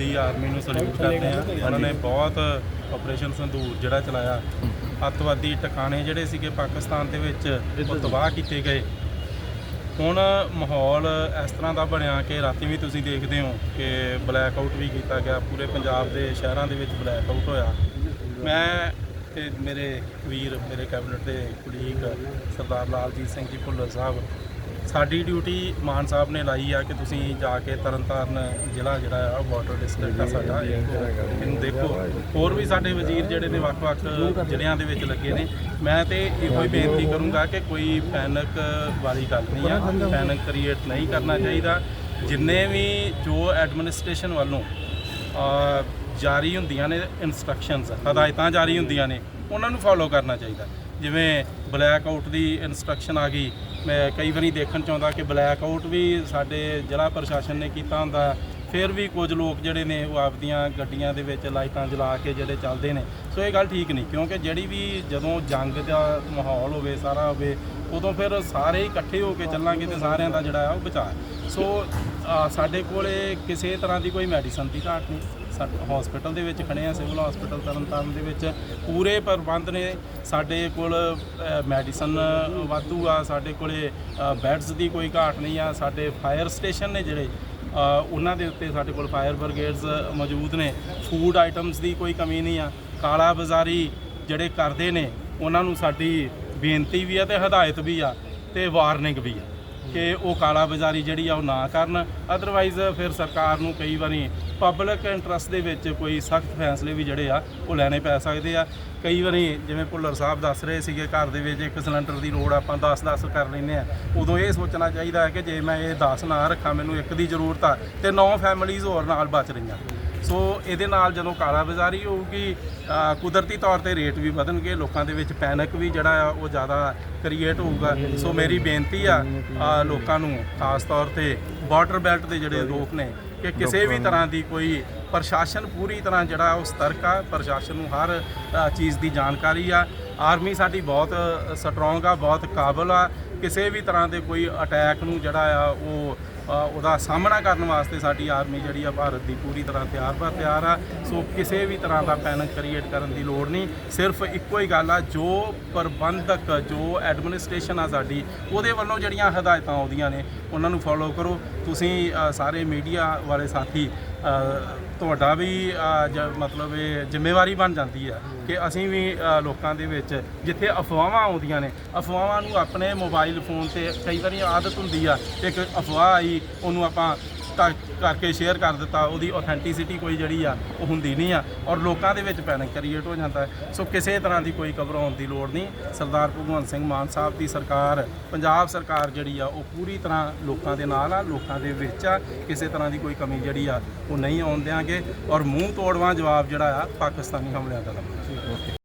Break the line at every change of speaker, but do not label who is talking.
ਦੀ army ਨੂੰ salute ਕਰਦੇ ਆ। ਉਹਨਾਂ ਨੇ ਬਹੁਤ ਆਪਰੇਸ਼ਨ ਸੰਦੂਰ ਜਿਹੜਾ ਚਲਾਇਆ। ਅੱਤਵਾਦੀ ਟਿਕਾਣੇ ਜਿਹੜੇ ਸੀਗੇ ਪਾਕਿਸਤਾਨ ਦੇ ਵਿੱਚ ਉਹ ਤਬਾਹ ਕੀਤੇ ਗਏ। ਹੁਣ ਮਾਹੌਲ ਇਸ ਤਰ੍ਹਾਂ ਦਾ ਬਣਿਆ ਕਿ ਰਾਤੀ ਵੀ ਤੁਸੀਂ ਦੇਖਦੇ ਹੋ ਕਿ ਬਲੈਕ ਆਊਟ ਵੀ ਕੀਤਾ ਗਿਆ। ਪੂਰੇ ਪੰਜਾਬ ਦੇ ਸ਼ਹਿਰਾਂ ਦੇ ਵਿੱਚ ਬਲੈਕ ਆਊਟ ਹੋਇਆ। ਮੈਂ ਤੇ ਮੇਰੇ ਵੀਰ ਮੇਰੇ ਕੈਬਨਿਟ ਦੇ ਕੁਲੀਗ ਸਰਦਾਰ ਲਾਲਜੀਤ ਸਿੰਘ ਜੀ ਭੁੱਲਰ ਸਾਹਿਬ ਸਾਡੀ ਡਿਊਟੀ ਮਾਨ ਸਾਹਿਬ ਨੇ ਲਾਈ ਆ ਕਿ ਤੁਸੀਂ ਜਾ ਕੇ ਤਰਨਤਾਰਨ ਜ਼ਿਲ੍ਹਾ ਜਿਹੜਾ ਆ ਬਾਰਡਰ ਡਿਸਟ੍ਰਿਕਟ ਆ ਸਾਡਾ ਇਹਨੂੰ ਦੇਖੋ। ਹੋਰ ਵੀ ਸਾਡੇ ਵਜ਼ੀਰ ਜਿਹੜੇ ਨੇ ਵੱਖ-ਵੱਖ ਜ਼ਿਲ੍ਹਿਆਂ ਦੇ ਵਿੱਚ ਲੱਗੇ ਨੇ। ਮੈਂ ਤੇ ਇਹੋ ਹੀ ਬੇਨਤੀ ਕਰੂੰਗਾ ਕਿ ਕੋਈ ਪੈਨਿਕ ਵਾਲੀ ਗੱਲ ਨਹੀਂ ਆ। ਪੈਨਿਕ ਕ੍ਰੀਏਟ ਨਹੀਂ ਕਰਨਾ ਚਾਹੀਦਾ। ਜਿੰਨੇ ਵੀ ਜੋ ਐਡਮਿਨਿਸਟ੍ਰੇਸ਼ਨ ਵੱਲੋਂ ਜਾਰੀ ਹੁੰਦੀਆਂ ਨੇ ਇਨਸਟਰਕਸ਼ਨਸ ਹਦਾਇਤਾਂ ਜਾਰੀ ਹੁੰਦੀਆਂ ਨੇ ਉਹਨਾਂ ਨੂੰ ਫੋਲੋ ਕਰਨਾ ਚਾਹੀਦਾ। ਜਿਵੇਂ ਬਲੈਕ ਆਊਟ ਦੀ ਇਨਸਟਰਕਸ਼ਨ ਆ ਗਈ, ਮੈਂ ਕਈ ਵਾਰੀ ਦੇਖਣ ਚ ਆਉਂਦਾ ਕਿ ਬਲੈਕ ਆਊਟ ਵੀ ਸਾਡੇ ਜ਼ਿਲ੍ਹਾ ਪ੍ਰਸ਼ਾਸਨ ਨੇ ਕੀਤਾ ਹੁੰਦਾ, ਫਿਰ ਵੀ ਕੁਝ ਲੋਕ ਜਿਹੜੇ ਨੇ ਉਹ ਆਪਦੀਆਂ ਗੱਡੀਆਂ ਦੇ ਵਿੱਚ ਲਾਈਟਾਂ ਜਲਾ ਕੇ ਜਿਹੜੇ ਚੱਲਦੇ ਨੇ, ਸੋ ਇਹ ਗੱਲ ਠੀਕ ਨਹੀਂ, ਕਿਉਂਕਿ ਜਿਹੜੀ ਵੀ ਜਦੋਂ ਜੰਗ ਦਾ ਮਾਹੌਲ ਹੋਵੇ, ਸਾਰਾ ਹੋਵੇ ਉਦੋਂ ਫਿਰ ਸਾਰੇ ਇਕੱਠੇ ਹੋ ਕੇ ਚੱਲਾਂਗੇ ਤੇ ਸਾਰਿਆਂ ਦਾ ਜਿਹੜਾ ਆ ਉਹ ਬਚਾਅ ਸੋ ਸਾਡੇ ਕੋਲੇ ਕਿਸੇ ਤਰ੍ਹਾਂ ਦੀ ਕੋਈ ਮੈਡੀਸਨ ਦੀ ਘਾਟ ਨਹੀਂ। ਸਾਡੇ ਹਸਪੀਟਲ ਦੇ ਵਿੱਚ ਖੜੇ ਆ ਸਿਵਲ ਹਸਪੀਟਲ ਤਰਨਤਾਰਨ ਦੇ ਵਿੱਚ। ਪੂਰੇ ਪ੍ਰਬੰਧ ਨੇ। ਸਾਡੇ ਕੋਲ ਮੈਡੀਸਨ ਵਾਧੂ ਆ। ਸਾਡੇ ਕੋਲੇ ਬੈੱਡਸ ਦੀ ਕੋਈ ਘਾਟ ਨਹੀਂ ਆ। ਸਾਡੇ ਫਾਇਰ ਸਟੇਸ਼ਨ ਨੇ ਜਿਹੜੇ ਉਹਨਾਂ ਦੇ ਉੱਤੇ ਸਾਡੇ ਕੋਲ ਫਾਇਰ ਬ੍ਰਿਗੇਡਸ ਮੌਜੂਦ ਨੇ। ਫੂਡ ਆਈਟਮਸ ਦੀ ਕੋਈ ਕਮੀ ਨਹੀਂ ਆ। ਕਾਲਾ ਬਾਜ਼ਾਰੀ ਜਿਹੜੇ ਕਰਦੇ ਨੇ, ਉਹਨਾਂ ਨੂੰ ਸਾਡੀ ਬੇਨਤੀ ਵੀ ਆ ਤੇ ਹਦਾਇਤ ਵੀ ਆ ਤੇ ਵਾਰਨਿੰਗ ਵੀ ਆ ਕਿ ਉਹ ਕਾਲਾ ਬਾਜ਼ਾਰੀ ਜਿਹੜੀ ਆ ਉਹ ਨਾ ਕਰਨ। ਅਦਰਵਾਈਜ਼ ਫਿਰ ਸਰਕਾਰ ਨੂੰ ਕਈ ਵਾਰੀ ਪਬਲਿਕ ਇੰਟਰਸਟ ਦੇ ਵਿੱਚ ਕੋਈ ਸਖਤ ਫੈਸਲੇ ਵੀ ਜਿਹੜੇ ਆ, ਉਹ ਲੈਣੇ ਪੈ ਸਕਦੇ ਆ। ਕਈ ਵਾਰੀ ਜਿਵੇਂ ਭੁੱਲਰ ਸਾਹਿਬ ਦੱਸ ਰਹੇ ਸੀਗੇ, ਘਰ ਦੇ ਵਿੱਚ ਇੱਕ ਸਿਲੰਡਰ ਦੀ ਲੋੜ ਆਪਾਂ 10-10 ਕਰ ਲੈਂਦੇ ਆ। ਉਦੋਂ ਇਹ ਸੋਚਣਾ ਚਾਹੀਦਾ ਹੈ ਕਿ ਜੇ ਮੈਂ ਇਹ 10 ਨਾ ਰੱਖਾਂ, ਮੈਨੂੰ ਇੱਕ ਦੀ ਜ਼ਰੂਰਤ ਆ ਤੇ 9 ਫੈਮਿਲੀਜ਼ ਹੋਰ ਨਾਲ ਬਚ ਰਹੀਆਂ। ਸੋ ਇਹਦੇ ਨਾਲ ਜਦੋਂ ਕਾਲਾ ਬਾਜ਼ਾਰੀ ਹੋਊਗੀ ਕੁਦਰਤੀ ਤੌਰ ਤੇ ਰੇਟ ਵੀ ਵਧਣਗੇ, ਲੋਕਾਂ ਦੇ ਵਿੱਚ ਪੈਨਿਕ ਵੀ ਜਿਹੜਾ ਆ ਉਹ ਜ਼ਿਆਦਾ ਕ੍ਰੀਏਟ ਹੋਊਗਾ। ਸੋ ਮੇਰੀ ਬੇਨਤੀ ਆ ਲੋਕਾਂ ਨੂੰ ਖਾਸ ਤੌਰ ਤੇ ਬਾਰਡਰ ਬੈਲਟ ਦੇ ਜਿਹੜੇ ਲੋਕ ਨੇ, ਕਿ ਕਿਸੇ ਵੀ ਤਰ੍ਹਾਂ ਦੀ ਕੋਈ ਪ੍ਰਸ਼ਾਸਨ ਪੂਰੀ ਤਰ੍ਹਾਂ ਜਿਹੜਾ ਉਹ ਸਤਰਕ ਆ, ਪ੍ਰਸ਼ਾਸਨ ਨੂੰ ਹਰ ਚੀਜ਼ ਦੀ ਜਾਣਕਾਰੀ ਆ। ਆਰਮੀ ਸਾਡੀ ਬਹੁਤ ਸਟਰੋਂਗ ਆ, ਬਹੁਤ ਕਾਬਲ ਆ। ਕਿਸੇ ਵੀ ਤਰ੍ਹਾਂ ਦੇ ਕੋਈ ਅਟੈਕ ਨੂੰ ਜਿਹੜਾ ਆ ਉਹ ਉਹਦਾ ਸਾਹਮਣਾ ਕਰਨ ਵਾਸਤੇ ਸਾਡੀ ਆਰਮੀ ਜਿਹੜੀ ਆ ਭਾਰਤ ਦੀ ਪੂਰੀ ਤਰ੍ਹਾਂ ਤਿਆਰ ਬਰ ਤਿਆਰ ਆ। ਸੋ ਕਿਸੇ ਵੀ ਤਰ੍ਹਾਂ ਦਾ ਪੈਨਿਕ ਕ੍ਰੀਏਟ ਕਰਨ ਦੀ ਲੋੜ ਨਹੀਂ। ਸਿਰਫ ਇੱਕੋ ਹੀ ਗੱਲ ਆ, ਜੋ ਪ੍ਰਬੰਧਕ, ਜੋ ਐਡਮਿਨਿਸਟ੍ਰੇਸ਼ਨ ਆ ਸਾਡੀ, ਉਹਦੇ ਵੱਲੋਂ ਜਿਹੜੀਆਂ ਹਦਾਇਤਾਂ ਆਉਂਦੀਆਂ ਨੇ ਉਹਨਾਂ ਨੂੰ ਫੋਲੋ ਕਰੋ। ਤੁਸੀਂ ਸਾਰੇ ਮੀਡੀਆ ਵਾਲੇ ਸਾਥੀ ਤੁਹਾਡਾ ਵੀ ਜ- ਮਤਲਬ ਇਹ ਜ਼ਿੰਮੇਵਾਰੀ ਬਣ ਜਾਂਦੀ ਆ ਕਿ ਅਸੀਂ ਵੀ ਲੋਕਾਂ ਦੇ ਵਿੱਚ ਜਿੱਥੇ ਅਫਵਾਹਾਂ ਆਉਂਦੀਆਂ ਨੇ, ਅਫਵਾਹਾਂ ਨੂੰ ਆਪਣੇ ਮੋਬਾਈਲ ਫੋਨ ਤੇ ਕਈ ਵਾਰੀ ਆਦਤ ਹੁੰਦੀ ਆ, ਇੱਕ ਅਫਵਾਹ ਆਈ, ਉਹਨੂੰ ਆਪਾਂ ਕਰ- ਕਰਕੇ ਸ਼ੇਅਰ ਕਰ ਦਿੱਤਾ, ਉਹਦੀ ਆਥੈਂਟਿਸਿਟੀ ਕੋਈ ਜਿਹੜੀ ਆ, ਉਹ ਹੁੰਦੀ ਨਹੀਂ ਆ ਔਰ ਲੋਕਾਂ ਦੇ ਵਿੱਚ ਪੈਨਿਕ ਕ੍ਰੀਏਟ ਹੋ ਜਾਂਦਾ ਹੈ। ਸੋ ਕਿਸੇ ਤਰ੍ਹਾਂ ਦੀ ਕੋਈ ਘਬਰਾਉਣ ਦੀ ਲੋੜ ਨਹੀਂ। ਸਰਦਾਰ ਭਗਵੰਤ ਸਿੰਘ ਮਾਨ ਸਾਹਿਬ ਦੀ ਸਰਕਾਰ, ਪੰਜਾਬ ਸਰਕਾਰ ਜਿਹੜੀ ਆ, ਉਹ ਪੂਰੀ ਤਰ੍ਹਾਂ ਲੋਕਾਂ ਦੇ ਨਾਲ ਆ, ਲੋਕਾਂ ਦੇ ਵਿੱਚ ਆ। ਕਿਸੇ ਤਰ੍ਹਾਂ ਦੀ ਕੋਈ ਕਮੀ ਜਿਹੜੀ ਆ, ਉਹ ਨਹੀਂ ਆਉਣ ਦਿਆਂਗੇ। ਔਰ ਮੂੰਹ ਤੋੜਵਾਂ ਜਵਾਬ ਜਿਹੜਾ ਆ, ਪਾਕਿਸਤਾਨੀ ਹਮਲਿਆਂ ਦਾ ਦਵਾਂਗੇ